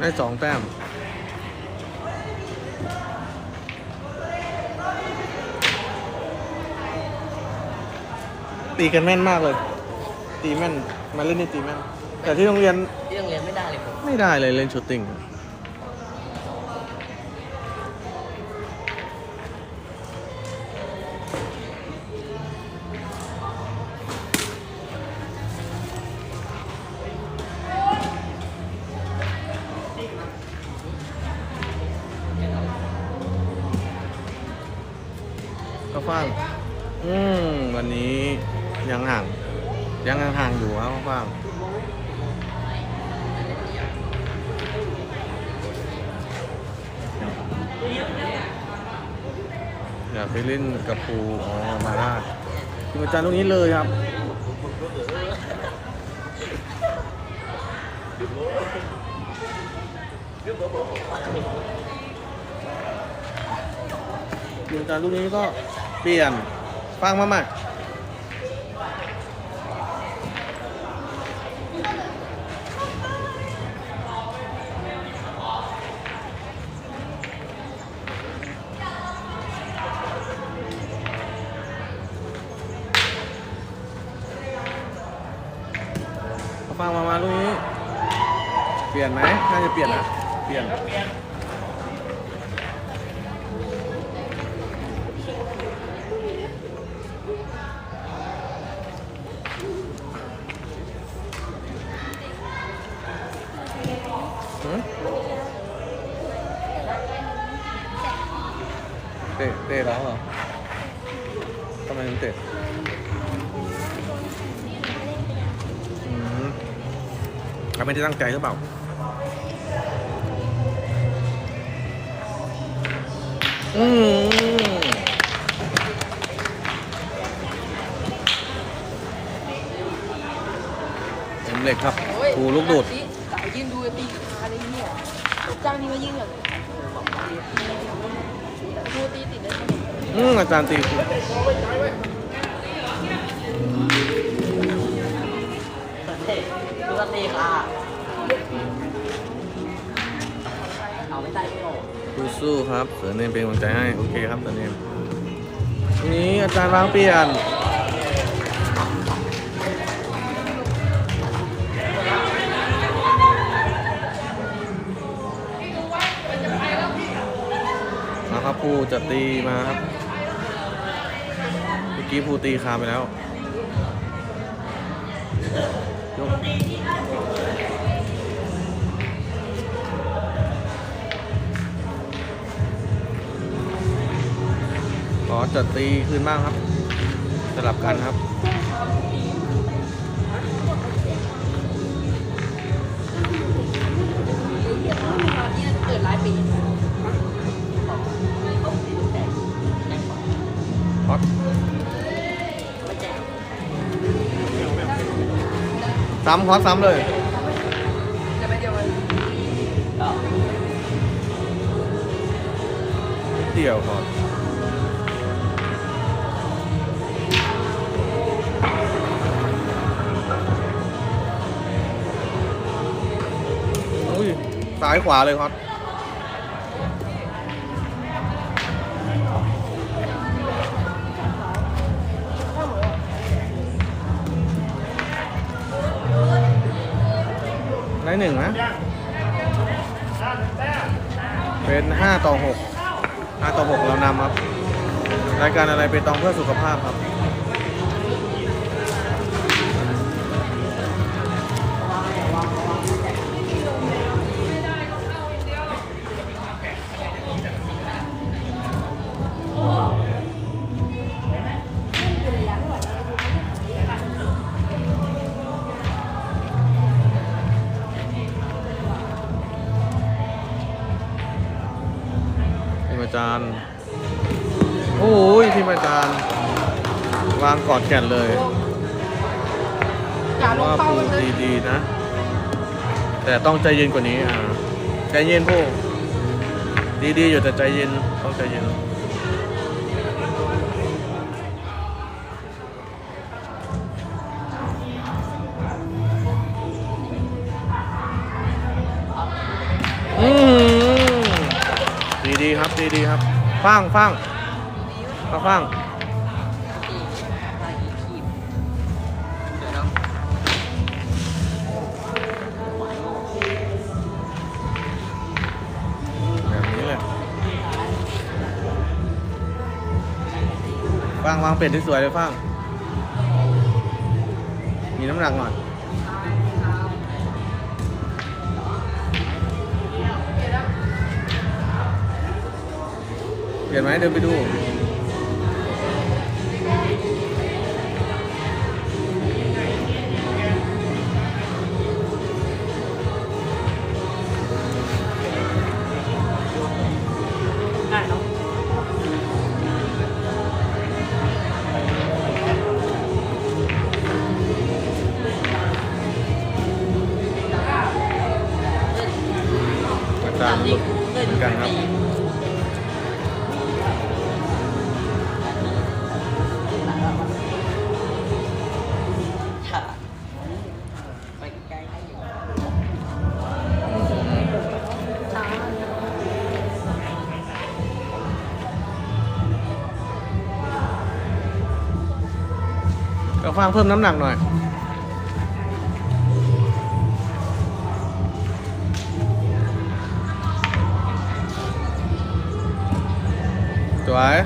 ได้สองแต้มตีกันแม่นมากเลย ตีแม่น มาเล่นนี่ตีแม่น แต่ที่โรงเรียนที่โรงเรียนไม่ได้เลยผม ไม่ได้เลยเล่นชูตติ้ง ฟังอืมวันนี้ยังห่าง ยังห่างอยู่ครับฟังอยากไปเล่นกับปูอ๋อมาได้ทีมอาจารย์ตรงนี้เลยครับทีมอาจารย์ลูกนี้ก็ เปลี่ยนฟังมาใหม่ฟังมามาลูกนี้เปลี่ยนไหมน่าจะเปลี่ยนนะ เปลี่ยน เตะเตะแล้วเหรอทำไมถึงเตะอืมเขาไม่ได้ตั้งใจหรือเปล่าอืมเอ็มเหล็กครับกูลูกดูด อืมอาจารย์ตีดูกันตีค่ะเอาไม่ได้ไม่ออกสู้ๆครับเสือเนมเป็นกำลังใจให้ โอเคครับเสือเนมทีนี้อาจารย์วางเปลี่ยนมาครับภูจะตีมาครับเมื่อ กี้ภูตีคาไปแล้วยกขอจัดตีขึ้นบ้างครับ สลับกันครับ ซ้ำฮอตซ้ำเลยเดียวกันเดี่ยวฮอตอุ้ยซ้ายขวาเลยฮอต ได้หนึ่งนะ เป็นห้าต่อหกห้าต่อหกเรานำครับ รายการอะไรเป็นตองเพื่อสุขภาพครับ มอาจารย์ โอ้ยทีมอาจารย์ วางกอดแขนเลย ว่าปูดีๆนะ แต่ต้องใจเย็นกว่านี้อ่าใจเย็นพวกดีๆอยู่แต่ใจเย็นต้องใจเย็น ดีดีครับฟังฟังฟังฟังแบบนี้แหละฟังวางเป็ดที่สวยเลยฟังมีน้ำหนักหน่อย เปลี่ยนไหมเดินไปดู เพิ่มน้ำหนักหน่อย สวย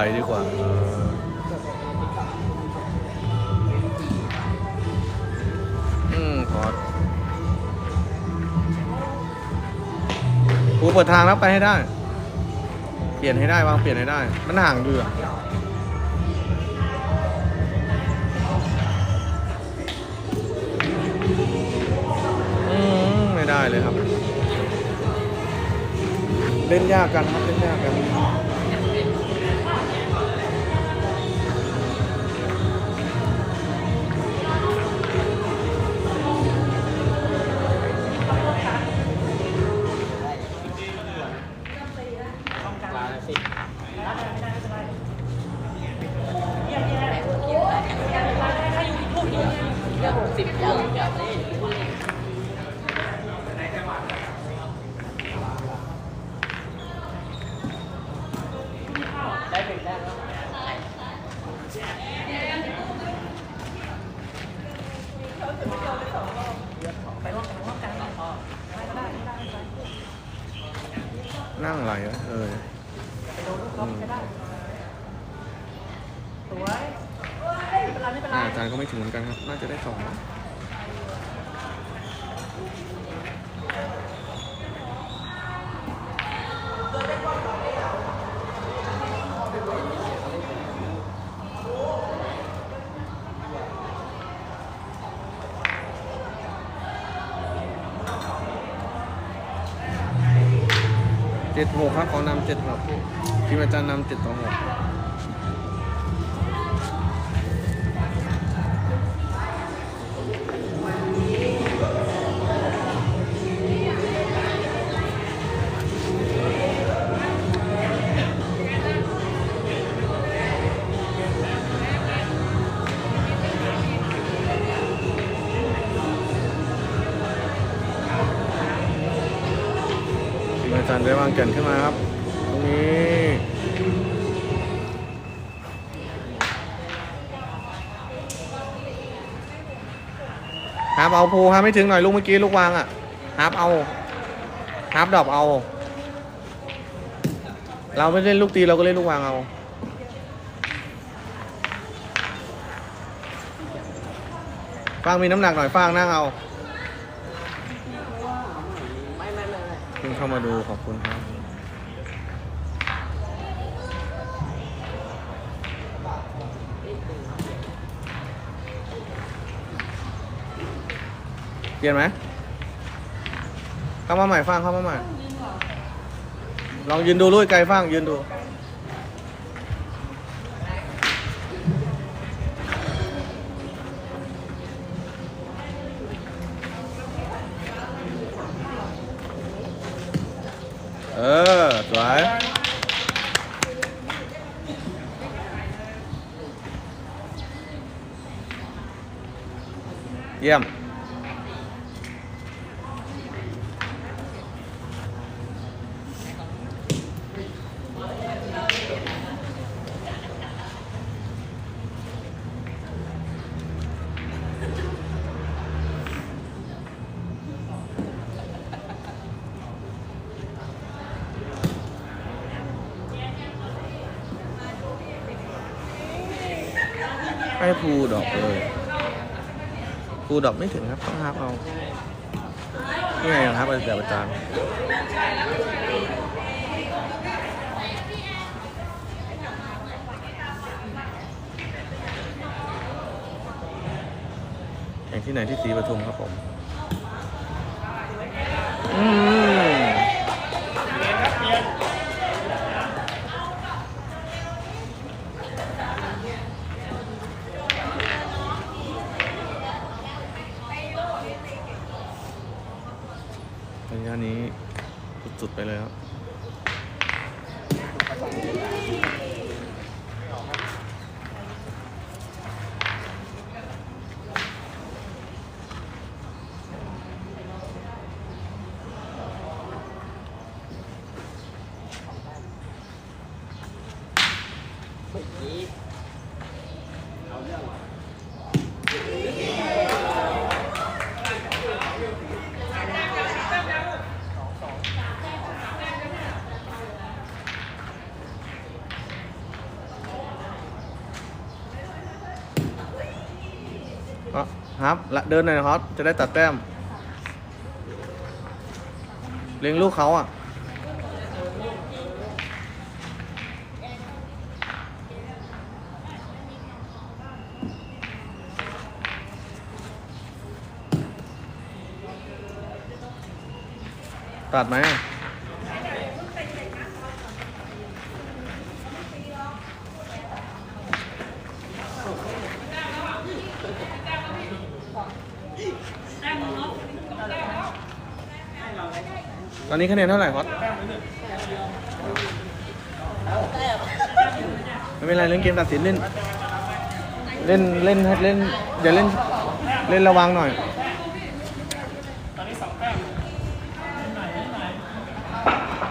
ไหลดีกว่าอืมขอครูเปิดทางแล้วไปให้ได้ เปลี่ยนให้ได้วางเปลี่ยนให้ได้ มันห่างอยู่อะอืมไม่ได้เลยครับ เล่นยากกันครับ เล่นยากกัน นั่งไหลวะเออไปโดนลูกกอล์ฟก็ได้สวยไม่เป็นไรไม่เป็นไรอ่าอาจารย์ก็ไม่ถึงเหมือนกันครับ น่าจะได้สองนะ เจ็ดหกครับขอนำเจ็ดหกทีมอาจารย์นำเจ็ดต่อหก ได้วางแก่นขึ้นมาครับ ตรงนี้ฮาร์ปเอาภูฮาร์ปไม่ถึงหน่อยลูกเมื่อกี้ลูกวางอะฮาร์ปเอาฮาร์ปดรอปเอา เราไม่เล่นลูกตีเราก็เล่นลูกวางเอาฟางมีน้ำหนักหน่อยฟางนั่งเอา ไม่ไม่ไม่ไมามาดูขอบคุณครับเปลี่ยนไหมเข้ามาใหม่ฟังเข้ามาใหม่ ลองยืนดูลุยไกลฟังยืนดู เออ สวย เยี่ยม ให้ภูดอกเลยภู ดอกไม่ถึงครับต้องฮับเอานี่ไงครับอาแต่ประจานแข่งที่ไหนที่สีปทุมครับผม อืม ระยะนี้สุดๆไปเลยครับ ก็ฮับละเดินหน่อยครับจะได้ตัดแต้มเลี้ยงลูกเขาอะตัดไหม ตอนนี้คะแนนเท่าไหร่ครับไม่เป็นไรเล่นเกมตัดสินเล่น เล่นเล่นเล่นอย่าเล่นเล่นระวังหน่อย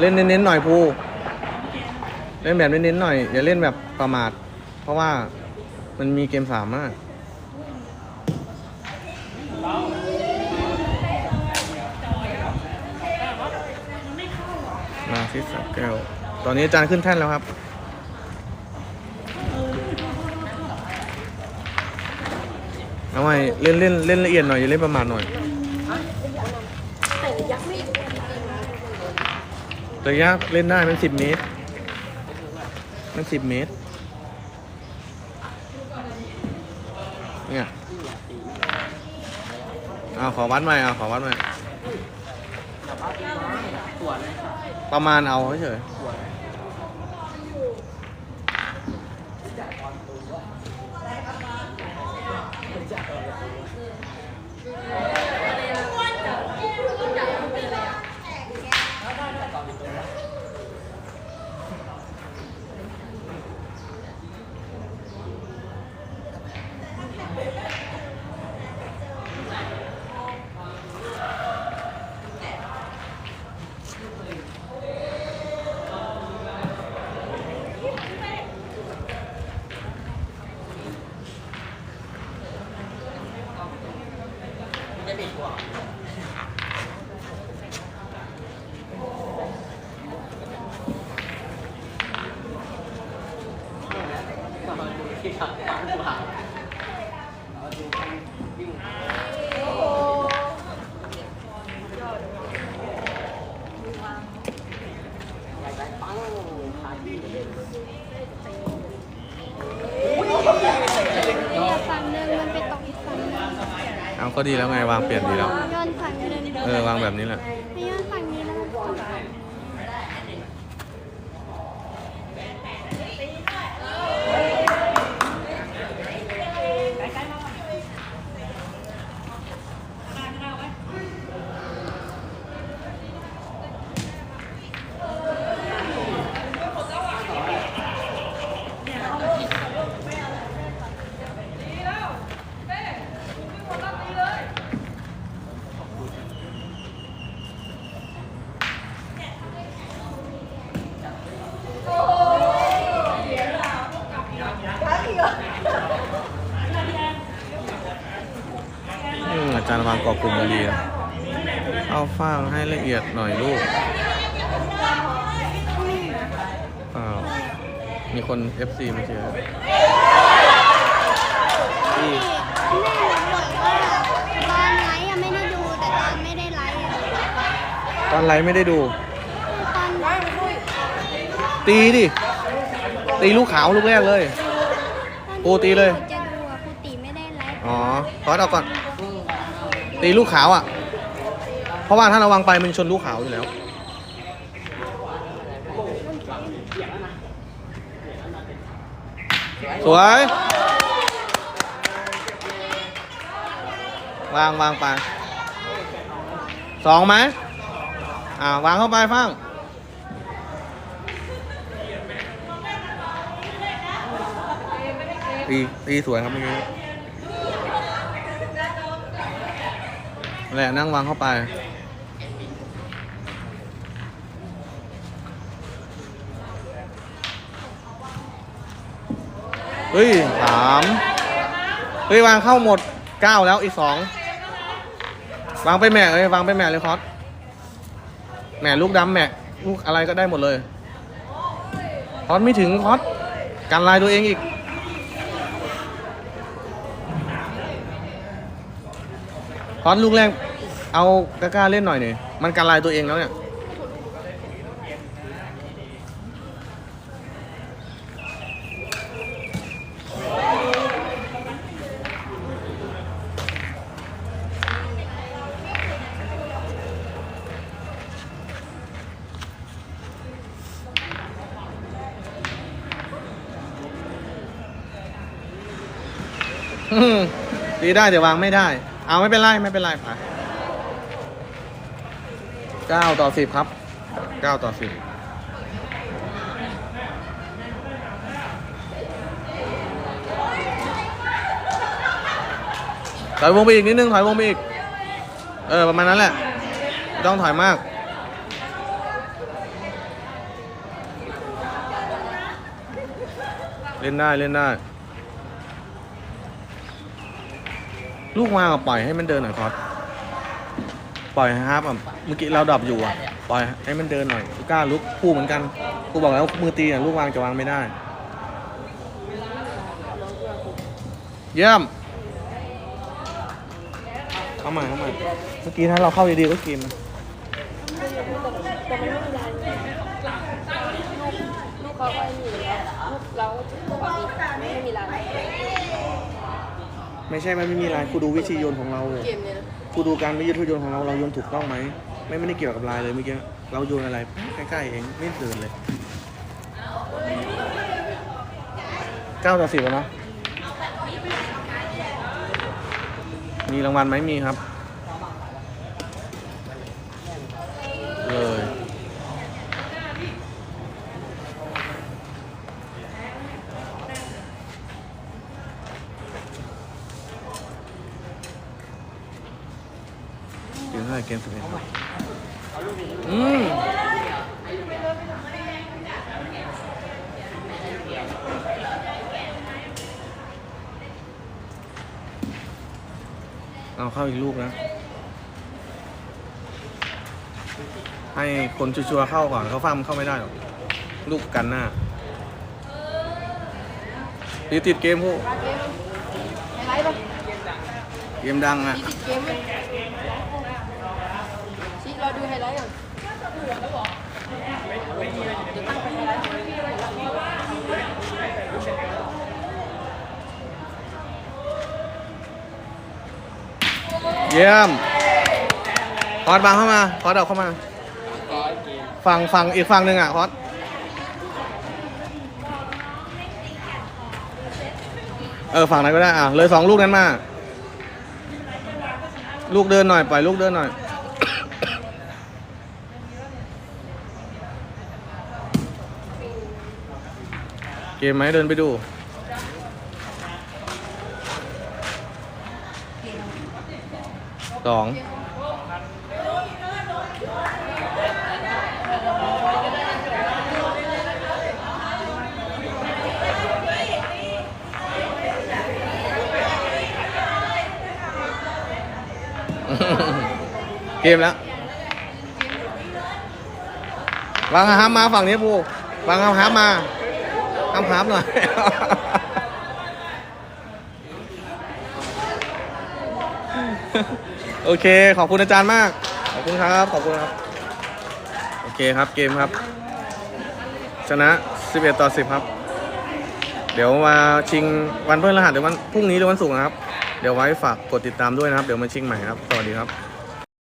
เล่นเน้นๆหน่อยภูเล่นแบบเน้นๆหน่อยอย่าเล่นแบบประมาท เพราะว่ามันมีเกมสามมาก มาซิสแก้ว ตอนนี้อาจารย์ขึ้นแท่นแล้วครับ เอาไว้เล่นเล่นเล่นละเอียดหน่อยอย่าเล่นประมาทหน่อยแต่ยักษ์ไม่ระยะเล่นได้มันสิบเมตร มันสิบเมตร เนี่ย เอาขอวัดใหม่เอาขอวัดใหม่ แต่ว่าสวนเลยค่ะประมาณเอาเฉยส วน จะบิดกว่าที่ทำตามผ่านเอาดูวิ อย่าฝั่งหนึ่งมันไปตกอีกฝั่งหนึ่ง เอาก็ ดีแล้วไงวางเปลี่ยนดีแล้ว ย้อนฝั่งหนึ่งเออวางแบบนี้แหละ ให้ย้อนฝั่งนี้แล้วมันตก อืมอาจารย์วางกรอบกลุ่มมาดีนะเอาฟางให้ละเอียด หน่อยลูกอ้าวมีคน FC มาเชียร์ที่แม่บอกว่าตอนไลฟ์อะไม่ได้ดูแต่ตอนไม่ได้ไลฟ์อะตอนไลฟ์ไม่ได้ดู ตอนตีดิ ตีลูกขาวลูกแรกเลย โอ้ตีเลย จะดูอะครูตีไม่ได้ไลฟ์อ๋อขอเอาก่อน ตีลูกขาวอะ เพราะว่าถ้าราวางไปมันชนลูกขาวอยู่แล้ว สวย วางวางไปสองไหมอ่าวางเข้าไปฟังตีตีสวยครับเมื่อกี้แหละนั่งวางเข้าไป เฮ้ยสามเฮ้ยวางเข้าหมดเก้าแล้วอีกสองวางไปแม่เลยวางไปแม่เลยคอสแม่ลูกดำแม่ลูกอะไรก็ได้หมดเลยคอสไม่ถึงคอสกันลายตัวเองอีกคอสลูกแรกเอากล้าเล่นหน่อยหน่อยมันกันลายตัวเองแล้วเนี่ย อืม ตีได้แต่วางไม่ได้ เอาไม่เป็นไรไม่เป็นไรไปเก้าต่อสิบครับเก้าต่อสิบถอยวงไปอีกนิดนึงถอยวงไปอีก เออ ประมาณนั้นแหละไม่ต้องถอยมาก เล่นได้ เล่นได้ ลูกวางอะปล่อยให้มันเดินหน่อยครับ ปล่อยครับเมื่อกี้เราดับอยู่อะ ปล่อยให้มันเดินหน่อยกล้าลุกคู่เหมือนกันกูบอกแล้วมือตีอะลูกวางจะวางไม่ได้ เยี่ยมเข้ามาเข้ามาเมื่อกี้ถ้าเราเข้าดีๆก็กินลูกเขาไอ้นี่ลูกเราปกติไม่มีร้าน ไม่ใช่มันไม่มีลายกูดูวิธีโยนของเราเกมเนี่ยนะกูดูการวิธีโยนของเราเราโยนถูกต้องไหมไม่ไม่ได้เกี่ยวกับลายเลยเมื่อกี้เราโยนอะไรใกล้ๆเองไม่เดินเลยเก้าต่อสิบแล้วเนอะมีรางวัลไหมมีครับเลย เกมเท่าไหร่เกมสิบเอ็ดครับอืมเอาเข้าอีกลูกนะ ให้คนชัวร์ๆเข้าก่อนเขาฟ้ามนเข้าไม่ได้หรอก ลูกกันหน้าตีติดเกมพวกร้านเกมไฮไลท์ปะเกมดังอะ มีติดเกมไหมชิรอดูไฮไลท์ก่อนเดี๋ยวตั้งไปไฮไลท์ เยี่ยมคอร์สบางเข้ามาคอร์สเอาเข้ามา ฝั่งฝั่งอีกฝั่งหนึ่งอะคอร์สเออฝั่งไหนก็ได้อะเลยสองลูกนั้นมา ลูกเดินหน่อยปล่อยลูกเดินหน่อยเกมไหมเดินไปดู สองเกมแล้ววางฮัมมาฝั่งนี้ปูวางฮัมมาฮัมฮัมหน่อย โอเค ขอบคุณอาจารย์มาก ขอบคุณครับ ขอบคุณครับ โอเคครับเกมครับ ชนะ 11 ต่อ 10 ครับ เดี๋ยวมาชิงวันพฤหัสหรือวันพรุ่งนี้หรือวันศุกร์นะครับ เดี๋ยวไว้ฝากกดติดตามด้วยนะครับ เดี๋ยวมาชิงใหม่ครับ สวัสดีครับ